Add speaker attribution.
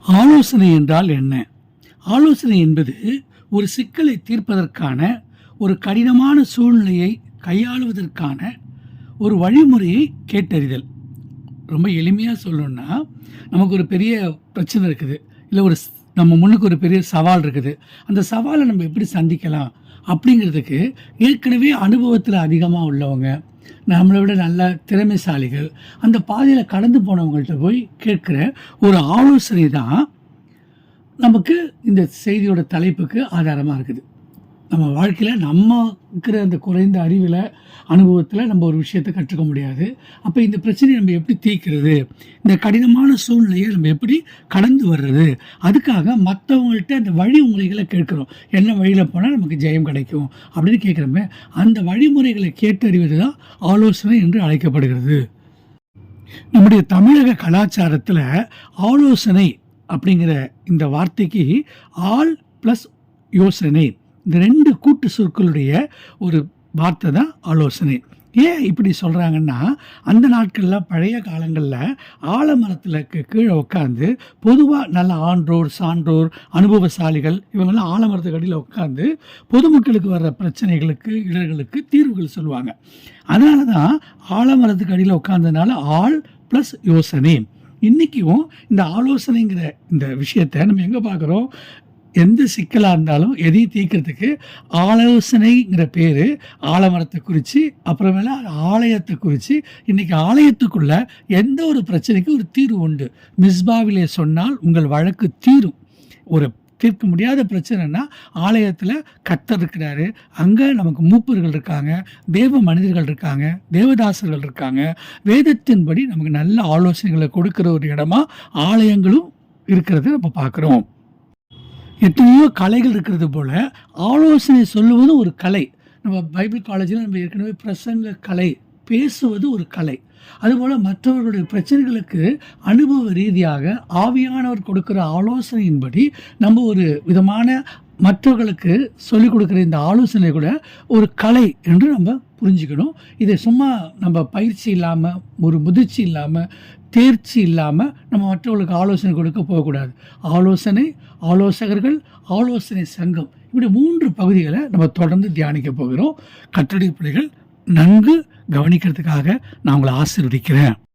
Speaker 1: ஆலோசனை என்றால் என்ன? ஆலோசனை என்பது ஒரு சிக்கலை தீர்ப்பதற்கான ஒரு கடினமான சூழ்நிலையை கையாளுவதற்கான ஒரு வழிமுறையை கேட்டறிதல். ரொம்ப எளிமையாக சொல்லணும்னா நமக்கு ஒரு பெரிய பிரச்சனை இருக்குது. இல்லை ஒரு நம்ம முன்னுக்கு ஒரு பெரிய சவால் இருக்குது. அந்த சவாலை நம்ம எப்படி சந்திக்கலாம்? அப்படிங்கிறதுக்கு ஏற்கனவே அனுபவத்தில் அதிகமாக உள்ளவங்க நம்மளை விட நல்ல திறமைசாலிகள் அந்த பாதையில் கடந்து போனவங்கள்ட்ட போய் கேட்குற ஒரு ஆலோசனை தான் நமக்கு இந்த செய்தியோட தலைப்புக்கு ஆதாரமாக இருக்குது. நம்ம வாழ்க்கையில் நம்ம இருக்கிற அந்த குறைந்த அறிவில் அனுபவத்தில் நம்ம ஒரு விஷயத்தை கற்றுக்க முடியாது. அப்போ இந்த பிரச்சனையை நம்ம எப்படி தீர்க்கிறது? இந்த கடினமான சூழ்நிலையை நம்ம எப்படி கடந்து வர்றது? அதுக்காக மற்றவங்கள்ட்ட அந்த வழிமுறைகளை கேட்குறோம். என்ன வழியில் போனால் நமக்கு ஜெயம் கிடைக்கும் அப்படின்னு கேட்குறோமே அந்த வழிமுறைகளை கேட்டறிவது தான் ஆலோசனை என்று அழைக்கப்படுகிறது. நம்முடைய தமிழக கலாச்சாரத்தில் ஆலோசனை அப்படிங்கிற இந்த வார்த்தைக்கு ஆள் ப்ளஸ் யோசனை. இந்த ரெண்டு கூட்டு சொற்களுடைய ஒரு வார்த்தை தான் ஆலோசனை. ஏன் இப்படி சொல்கிறாங்கன்னா அந்த நாட்களில் பழைய காலங்களில் ஆலமரத்தில் கீழே உட்காந்து பொதுவாக நல்ல ஆன்றோர் சான்றோர் அனுபவசாலிகள் இவங்கெல்லாம் ஆலமரத்துக்கு அடியில் உட்காந்து பொதுமக்களுக்கு வர்ற பிரச்சனைகளுக்கு இடர்களுக்கு தீர்வுகள் சொல்லுவாங்க. அதனால தான் ஆலமரத்துக்கு அடியில் உட்காந்ததுனால ஆள் ப்ளஸ் யோசனை. இன்றைக்கும் இந்த ஆலோசனைங்கிற இந்த விஷயத்தை நம்ம எங்கே பார்க்குறோம் எந்த சிக்கலாக இருந்தாலும் எதையும் தீர்க்கறதுக்கு ஆலோசனைங்கிற பேர் ஆலமரத்தை குறித்து அப்புறமேல ஆலயத்தை குறித்து இன்றைக்கி ஆலயத்துக்குள்ள எந்த ஒரு பிரச்சனைக்கும் ஒரு தீர்வு உண்டு. மிஸ்பாவிலே சொன்னால் உங்கள் வழக்கு தீரும். ஒரு தீர்க்க முடியாத பிரச்சனைனா ஆலயத்தில் கத்தர் இருக்கிறாரு. அங்கே நமக்கு மூப்பர்கள் இருக்காங்க தேவ மனிதர்கள் இருக்காங்க தேவதாசர்கள் இருக்காங்க. வேதத்தின்படி நமக்கு நல்ல ஆலோசனைகளை கொடுக்குற ஒரு இடமா ஆலயங்களும் இருக்கிறத நம்ம பார்க்குறோம். எத்தனையோ கலைகள் இருக்கிறது போல் ஆலோசனை சொல்லுவது ஒரு கலை. நம்ம பைபிள் காலேஜில் நம்ம ஏற்கனவே பிரசங்க கலை பேசுவது ஒரு கலை. அதுபோல் மற்றவர்களுடைய பிரச்சனைகளுக்கு அனுபவ ரீதியாக ஆவியானவர் கொடுக்குற ஆலோசனையின்படி நம்ம ஒரு விதமான மற்றவர்களுக்கு சொல்லிக் கொடுக்குற இந்த ஆலோசனை கூட ஒரு கலை என்று நம்ம புரிஞ்சுக்கணும். இதை சும்மா நம்ம பயிற்சி இல்லாமல் ஒரு முதிர்ச்சி இல்லாமல் தேர்ச்சி இல்லாமல் நம்ம மற்றவர்களுக்கு ஆலோசனை கொடுக்க போகக்கூடாது. ஆலோசனை ஆலோசகர்கள் ஆலோசனை சங்கம் இப்படி மூன்று பகுதிகளை நம்ம தொடர்ந்து தியானிக்க போகிறோம். கற்றடி பிள்ளைகள் நன்கு கவனிக்கிறதுக்காக நான் உங்களை ஆசீர்வதிக்கிறேன்.